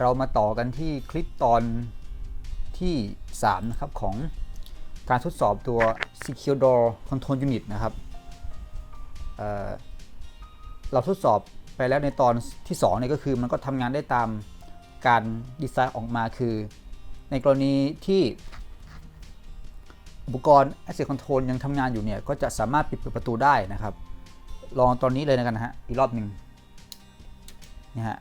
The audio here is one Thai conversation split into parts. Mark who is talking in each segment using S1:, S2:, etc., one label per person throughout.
S1: เรามาต่อกันที่คลิปตอนที่ 3 นะครับ ของการทดสอบตัว Secure Door Control Unit นะครับเเราทดสอบไปแล้วในตอนที่2เนี่ยก็คือมันก็ทำงานได้ตามการดีไซน์ออกมาคือ ในกรณีที่อุปกรณ์ Access Control ยังทำงานอยู่เนี่ย ก็จะสามารถปิดปิดประตูได้นะครับ ลองตอนนี้เลยนะกันนะฮะ อีกรอบหนึ่งนี่ฮะ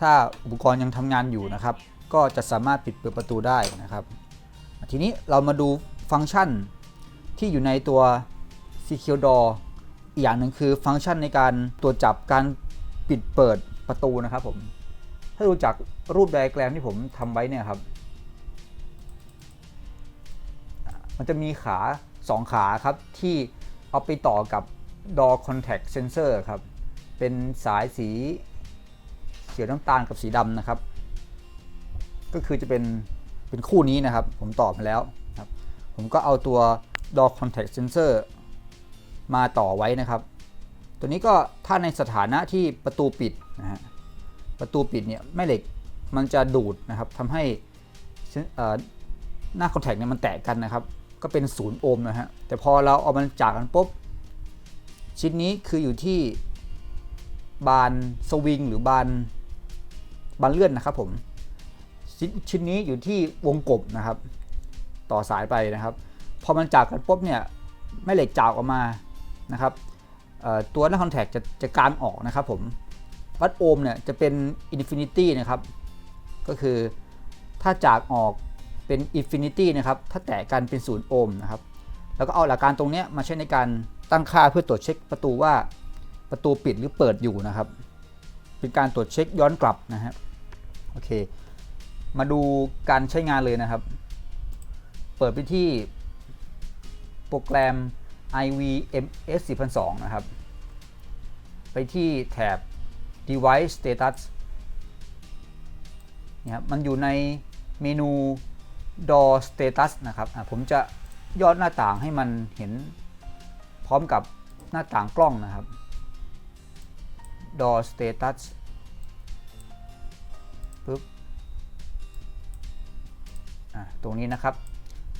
S1: ถ้าอุปกรณ์ยังทำงานอยู่นะครับ ก็จะสามารถปิดเปิดประตูได้นะครับ ทีนี้เรามาดูฟังก์ชันที่อยู่ในตัว Secure Door อีกอย่างหนึ่งคือฟังก์ชันในการตรวจจับการปิดเปิดประตูนะครับผม ถ้าดูจากรูปไดอะแกรมที่ผมทำไว้เนี่ยครับ มันจะมีขา 2 ขาครับ ที่เอาไปต่อกับ door contact sensor ครับ เป็นสายสี ขียวน้ำตาลกับสีดำนะครับ ก็คือจะเป็นเป็นคู่นี้นะครับ ผมต่อมาแล้วครับ ผมก็เอาตัว door contact sensor มาต่อไว้นะครับ ตัวนี้ก็ถ้าในสถานะที่ประตูปิดนะฮะประตูปิดเนี่ยแม่เหล็กมันจะดูดนะครับทำให้หน้าคอนแทคเนี่ยมันแตกกันนะครับ ก็เป็นศูนย์โอห์มนะฮะแต่พอเราเอามันจากกันปุ๊บชิ้นนี้คืออยู่ที่บานสวิงหรือบาน บานเลื่อนนะครับผมชิ้นนี้อยู่ที่วงกบนะครับ ต่อสายไปนะครับ พอมันจากกันปุ๊บเนี่ยแม่เหล็กจากออกมานะครับตัวหน้าคอนแทคจะจะกางออกนะครับผมวัดโอห์มเนี่ยจะเป็นอินฟินิตี้นะครับ ก็คือถ้าจากออกเป็นอินฟินิตี้นะครับ ถ้าแตกกันเป็นศูนย์โอห์มนะครับ แล้วก็เอาหลักการตรงนี้มาใช้ในการตั้งค่าเพื่อตรวจเช็คประตูว่าประตูปิดหรือเปิดอยู่นะครับ เป็นการตรวจเช็คย้อนกลับนะฮะโอเค มาดูการใช้งานเลยนะครับ เปิดไปที่โปรแกรม IVMS 4002 นะครับ ไปที่แถบ device status นี่ครับ มันอยู่ในเมนู door status นะครับผมจะยอดหน้าต่างให้มันเห็นพร้อมกับหน้าต่างกล้องนะครับ door status ตรงนี้นะครับ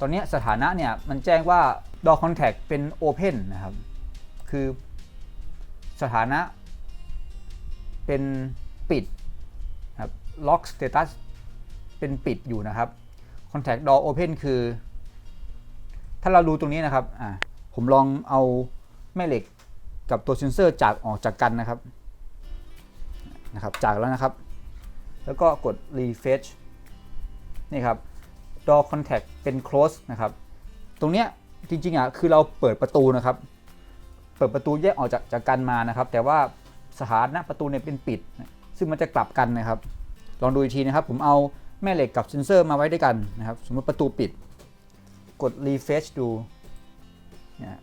S1: ตอนนี้สถานะเนี่ยมันแจ้งว่า door contact เป็น open นะครับ คือสถานะเป็นปิดครับ lock status เป็นปิดอยู่นะครับ contact door open คือ ถ้าเราดูตรงนี้นะครับอ่าผมลองเอาแม่เหล็กกับตัวเซนเซอร์จากออกจากกันนะครับนะครับ จากแล้วนะครับ แล้วก็กด refresh นี่ครับ door contact เป็น close นะครับ ตรงเนี้ยจริงๆอะคือเราเปิดประตูนะครับ เปิดประตูแยกออกจากจากกันมานะครับ แต่ว่าสถานะประตูเนี่ยเป็นปิด ซึ่งมันจะกลับกันนะครับ ลองดูอีกทีนะครับ ผมเอาแม่เหล็กกับเซนเซอร์มาไว้ด้วยกันนะครับ สมมติประตูปิด กด refresh ดูเนี่ย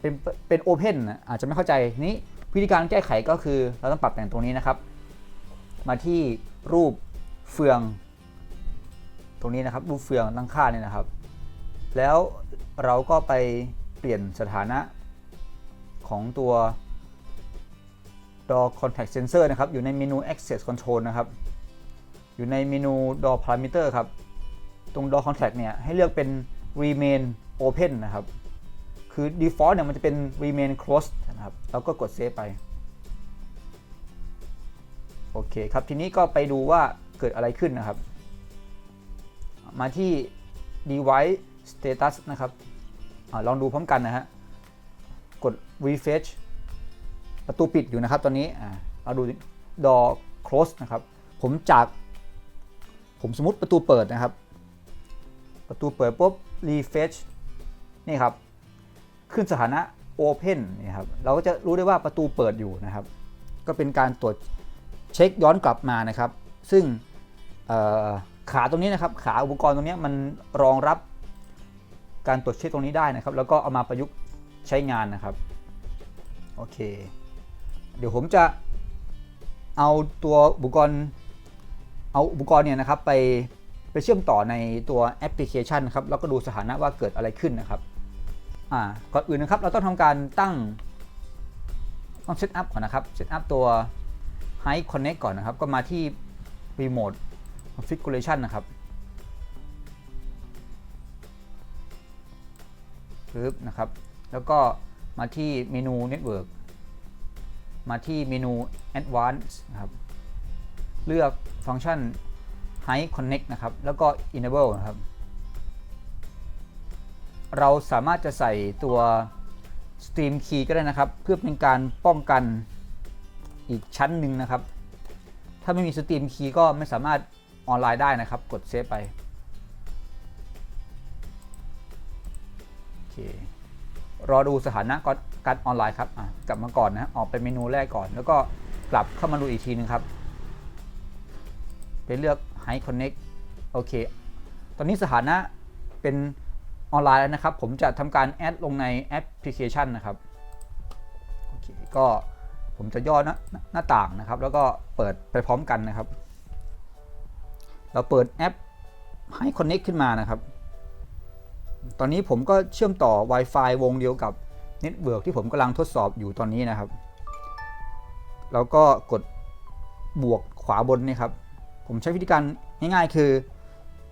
S1: เป็นเป็น open นะอาจจะไม่เข้าใจนี้วิธีการแก้ไขก็คือเราต้องปรับแต่งตรงนี้นะครับ มาที่รูปเฟือง ตรงนี้นะครับรูเฟืองตั้งค่าเนี่ยนะครับ แล้วเราก็ไปเปลี่ยนสถานะของตัว door contact sensor นะครับ อยู่ในเมนู access control นะครับ อยู่ในเมนู door parameter ครับ ตรง door contact เนี่ย ให้เลือกเป็น remain open นะครับ คือ default เนี่ย มันจะเป็น remain closed นะครับ แล้วก็กด save ไป โอเคครับ ทีนี้ก็ไปดูว่าเกิดอะไรขึ้นนะครับ มาที่ device status นะครับอลองดูพร้อมกันนะฮะ กด refresh ประตูปิดอยู่นะครับตอนนี้เราดู door close นะครับ ผมจาก ผมสมมติประตูเปิดนะครับ ประตูเปิดปุ๊บ refresh นี่ครับ ขึ้นสถานะ open นี่ครับ เราก็จะรู้ได้ว่าประตูเปิดอยู่นะครับ ก็เป็นการตรวจเช็คย้อนกลับมานะครับ ซึ่งเขาตรงนี้นะครับขาอุปกรณ์ตรงนี้มันรองรับการตรวจเช็คตรงนี้ได้นะครับ แล้วก็เอามาประยุกต์ใช้งานนะครับโอเค เดี๋ยวผมจะเอาตัวอุปกรณ์เอาอุปกรณ์เนี่ยนะครับไปไปเชื่อมต่อในตัวแอปพลิเคชันครับแล้วก็ดูสถานะว่าเกิดอะไรขึ้นนะครับอ่าก่อนอื่นนะครับเราต้องทำการตั้งต้องเซตอัพก่อนนะครับเซตอัพตัว High Connect ก่อนนะครับ ก็มาที่ remote configuration นะครับปึ๊บนะครับ แล้วก็มาที่เมนู network มาที่เมนู advanced นะครับ เลือกฟังก์ชัน high connect นะครับ แล้วก็ enable นะครับ เราสามารถจะใส่ตัว stream key ก็ได้นะครับ เพื่อเป็นการป้องกันอีกชั้นหนึ่งนะครับ ถ้าไม่มี stream key ก็ไม่สามารถ ออนไลน์ได้นะครับ กดเซฟไปโอเครอดูสถานะก่อการออนไลน์ครับกลับมาก่อนนะออกไปเมนูแรกก่อน แล้วก็กลับเข้ามาดูอีกทีนึงครับไปเลือก High Connect โอเค ตอนนี้สถานะเป็นออนไลน์แล้วนะครับ ผมจะทำการแอดลงในแอปพลิเคชันนะครับ โอเค ก็ผมจะย่อหน้าหน้าต่างนะครับ แล้วก็เปิดไปพร้อมกันนะครับ เราเปิดแอปให้ Connect ขึ้นมานะครับ ตอนนี้ผมก็เชื่อมต่อ Wi-Fi วงเดียวกับเน็ตเวิร์กที่ผมกำลังทดสอบอยู่ตอนนี้นะครับ แล้วก็กดบวกขวาบนนี่ครับ ผมใช้วิธีการง่ายๆคือ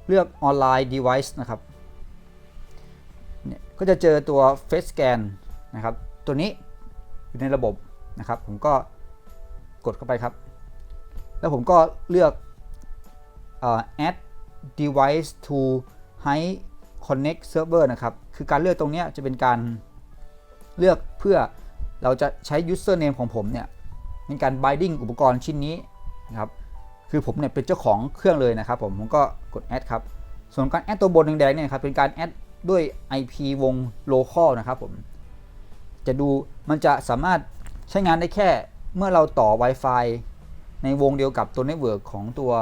S1: เลือก Online Device นะครับเนี่ยก็จะเจอตัว Face Scan นะครับ ตัวนี้อยู่ในระบบนะครับ ผมก็กดเข้าไปครับ แล้วผมก็เลือก add device to high connect server นะครับ คือการเลือกตรงนี้จะเป็นการเลือกเพื่อเราจะใช้ username ของผมเนี่ยในการ binding อุปกรณ์ชิ้นนี้นะครับ คือผมเนี่ยเป็นเจ้าของเครื่องเลยนะครับ ผมผมก็กด add ครับ ส่วนการ add ตัวบนแดงๆเนี่ยครับเป็นการ add ด้วย IP วง local นะครับผม จะดูมันจะสามารถใช้งานได้แค่เมื่อเราต่อ Wi-Fi ในวงเดียวกับตัว Network ของตัว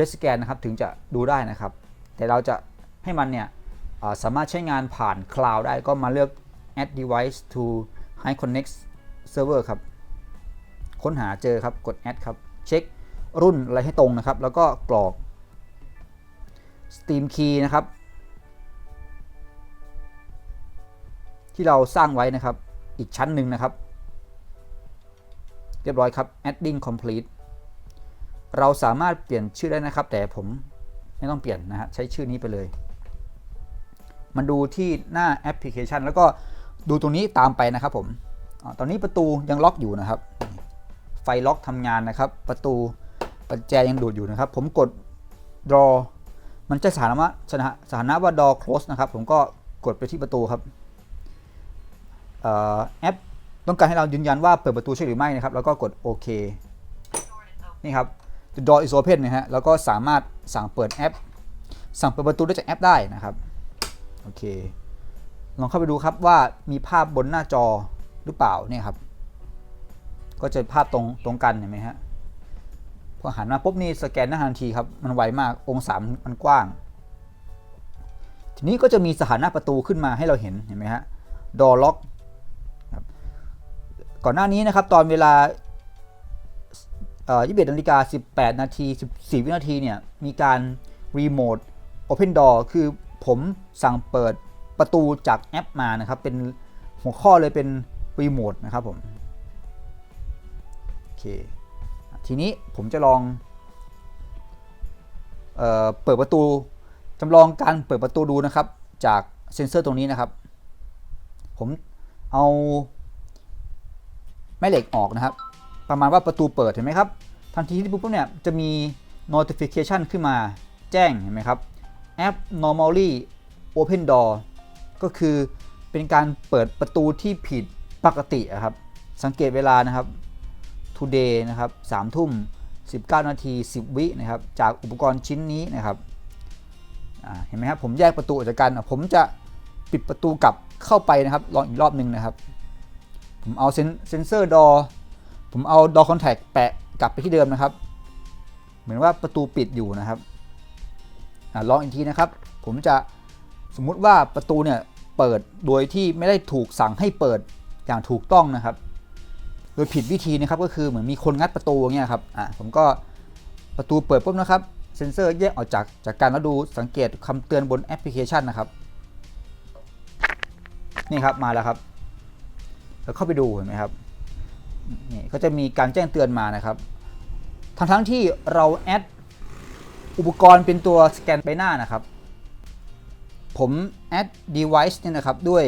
S1: Face Scan นะครับถึงจะดูได้นะครับ แต่เราจะให้มันเนี่ยสามารถใช้งานผ่าน Cloud ได้ก็มาเลือก add device to high connect server ครับ ค้นหาเจอครับกด add ครับ เช็ครุ่นอะไรให้ตรงนะครับ แล้วก็กรอก Steam Key นะครับ ที่เราสร้างไว้นะครับ อีกชั้นหนึ่งนะครับ เรียบร้อยครับ adding complete เราสามารถเปลี่ยนชื่อได้นะครับ แต่ผมไม่ต้องเปลี่ยนนะฮะใช้ชื่อนี้ไปเลย มันดูที่หน้าแอปพลิเคชัน แล้วก็ดูตรงนี้ตามไปนะครับผมอตอนนี้ประตูยังล็อกอยู่นะครับ ไฟล็อกทำงานนะครับ ประตูประแจยังดูดอยู่นะครับ ผมกด draw มันจะสถานะว่าสถานะสถานะว่า door close นะครับ ผมก็กดไปที่ประตูครับออแอปต้องการให้เรายืนยันว่าเปิดประตูใช่หรือไม่นะครับ แล้วก็กดโอเคนี่ครับ the door is open นะฮะ แล้วก็สามารถสั่งเปิดแอป สั่งเปิดประตูได้จากแอปได้นะครับ โอเค ลองเข้าไปดูครับว่ามีภาพบนหน้าจอหรือเปล่าเนี่ยครับ ก็จะภาพตรงตรงกันเห็นไหมฮะ พอหันมาปุ๊บนี่สแกนหน้าทันทีครับ มันไวมาก องศามันกว้าง ทีนี้ก็จะมีสถานะประตูขึ้นมาให้เราเห็น เห็นไหมฮะ door lock ก่อนหน้านี้นะครับตอนเวลา 21นาฬิกา18 นาที 14 วินาทีเนี่ย มีการ remote open door คือผมสั่งเปิดประตูจากแอปมานะครับ เป็นหัวข้อเลยเป็น remote นะครับผม โอเค ทีนี้ผมจะลองเออเปิดประตูจำลองการเปิดประตูดูนะครับ จากเซ็นเซอร์ตรงนี้นะครับ ผมเอาแม่เหล็กออกนะครับ ประมาณว่าประตูเปิดเห็นไหมครับทันทีที่ปุ๊บเนี่ยจะมี notification ขึ้นมาแจ้งเห็นไหมครับแอป normally open door ก็คือเป็นการเปิดประตูที่ผิดปกติครับ สังเกตเวลานะครับ today นะครับ3ทุ่ม 19 นาที 10 วินะครับ จากอุปกรณ์ชิ้นนี้นะครับเห็นไหมครับ ผมแยกประตูออกจากกัน ผมจะปิดประตูกลับเข้าไปนะครับ ลองอีกรอบหนึ่งนะครับ ผมเอาเซนเซอร์ดอ ผมเอาดอคอนแทคแปะกลับไปที่เดิมนะครับ เหมือนว่าประตูปิดอยู่นะครับอลองอีกทีนะครับ ผมจะสมมุติว่าประตูเนี่ยเปิดโดยที่ไม่ได้ถูกสั่งให้เปิดอย่างถูกต้องนะครับ โดยผิดวิธีนะครับก็คือเหมือนมีคนงัดประตูอย่างเงี้ยครับอะผมก็ประตูเปิดปุ๊บนะครับเซ็นเซอร์แยกออกจากจากการแล้วดูสังเกตคำเตือนบนแอปพลิเคชันนะครับ นี่ครับมาแล้วครับ แล้วเข้าไปดูเห็นไหมครับ นี่ก็จะมีการแจ้งเตือนมานะครับ ทั้งทั้งที่เราแอดอุปกรณ์เป็นตัวสแกนใบหน้านะครับ ผม add device เนี่ยนะครับด้วย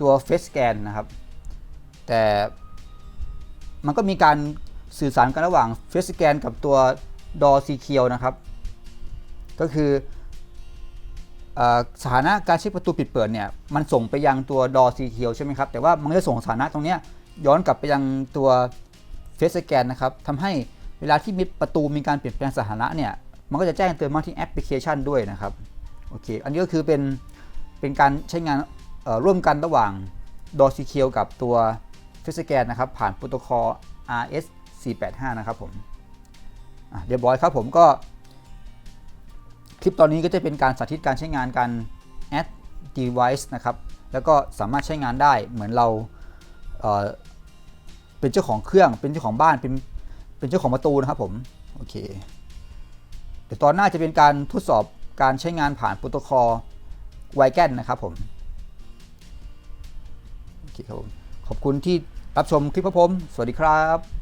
S1: ตัว face scan นะครับ แต่มันก็มีการสื่อสารกันระหว่าง face scan กับตัว door secure นะครับ ก็คืออสถานะการเช็คประตูปิดเปิดเนี่ยมันส่งไปยังตัว door secure ใช่ไหมครับแต่ว่ามันจะส่งสถานะตรงเนี้ย ย้อนกลับไปยังตัว face scan นะครับทำให้เวลาที่มีประตูมีการเปลี่ยนแปลงสถานะเนี่ย มันก็จะแจ้งเตือนมาที่แอปพลิเคชันด้วยนะครับ โอเค อันนี้ก็คือเป็นเป็นการใช้งานร่วมกันระหว่าง door secure กับตัว face scan นะครับ ผ่านโปรโตคอล RS 485 นะครับผมเรียบร้อยครับผมก็ คลิปตอนนี้ก็จะเป็นการสาธิตการใช้งานการ add device นะครับ แล้วก็สามารถใช้งานได้เหมือนเราเเป็นเจ้าของเครื่องเป็นเจ้าของบ้านเป็นเป็นเจ้าของประตูนะครับผมโอเคเดี๋ยวตอนหน้าจะเป็นการทดสอบการใช้งานผ่านโปรโตคอลไวแกนนะครับผมโอเคครับผมขอบคุณที่รับชมคลิปของผม สวัสดีครับ